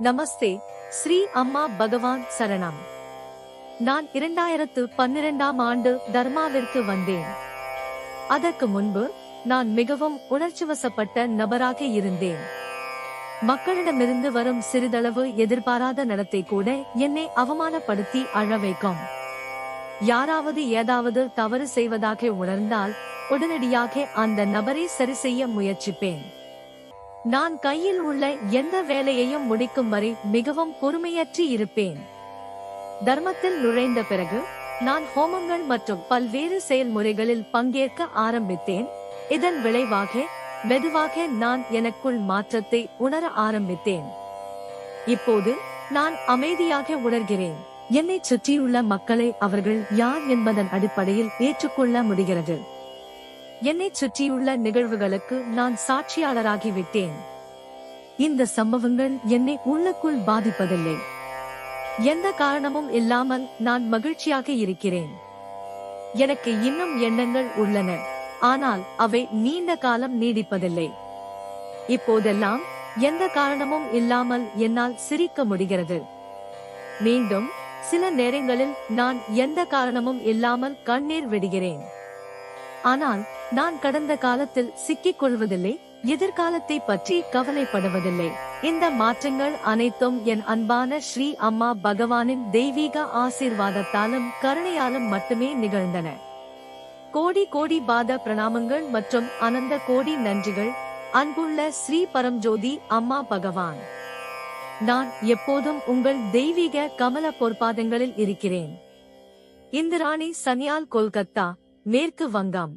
நமஸ்தே ஸ்ரீ அம்மா பகவான் சரணம். நான் இரண்டாயிரத்து பன்னிரெண்டாம் ஆண்டு தர்மாவிற்கு வந்தேன். அதற்கு முன்பு நான் மிகவும் உணர்ச்சிவசப்பட்ட நபராக இருந்தேன். மக்களிடமிருந்து வரும் சிறிதளவு எதிர்பாராத நடத்தை கூட என்னை அவமானப்படுத்தி அழ வைக்கும். யாராவது ஏதாவது தவறு செய்வதாக உணர்ந்தால் உடனடியாக அந்த நபரை சரி செய்ய முயற்சிப்பேன். நான் கையில் உள்ள எந்த வேலையையும் முடிக்கும் வரை மிகவும் பொறுமையற்றி இருப்பேன். தர்மத்தில் நுழைந்த பிறகு நான் ஹோமங்கள் மற்றும் பல்வேறு செயல்முறைகளில் பங்கேற்க ஆரம்பித்தேன். இதன் விளைவாக மெதுவாக நான் எனக்குள் மாற்றத்தை உணர ஆரம்பித்தேன். இப்போது நான் அமைதியாக உணர்கிறேன். என்னை சுற்றியுள்ள மக்களை அவர்கள் யார் என்பதன் அடிப்படையில் ஏற்றுக்கொள்ள முடிகிறது. என்னை சுற்றியுள்ள நிகழ்வுகளுக்கு நான் சாட்சியாளராகிவிட்டேன். இந்த சம்பவங்கள் என்னை உள்ளுக்குள் பாதிப்பதில்லை. எந்த காரணமும் இல்லாமல் நான் மகிழ்ச்சியாக இருக்கிறேன். எனக்கு இன்னும் எண்ணங்கள் உள்ளன. ஆனால் அவை நீண்ட காலம் நீடிப்பதில்லை. இப்போதெல்லாம் எந்த காரணமும் இல்லாமல் என்னால் சிரிக்க முடிகிறது. மீண்டும் சில நேரங்களில் நான் எந்த காரணமும் இல்லாமல் கண்ணீர் விடுகிறேன். ஆனால் நான் கடந்த காலத்தில் சிக்கிக் கொள்வதில்லை எதிர்காலத்தை பற்றி கவலைப்படுவதில்லை. இந்த மாற்றங்கள் அனைத்தும் என் அன்பான ஸ்ரீ அம்மா பகவானின் தெய்வீக ஆசீர்வாதத்தாலும் கருணையாலும் மட்டுமே நிகழ்ந்தன. கோடி கோடி பாத பிரணாமங்கள் மற்றும் அனந்த கோடி நன்றிகள் அன்புள்ள ஸ்ரீ பரம்ஜோதி அம்மா பகவான். நான் எப்போதும் உங்கள் தெய்வீக கமல பொற்பாதங்களில் இருக்கிறேன். இந்திராணி சனியால் கொல்கத்தா மேற்கு வங்கம்.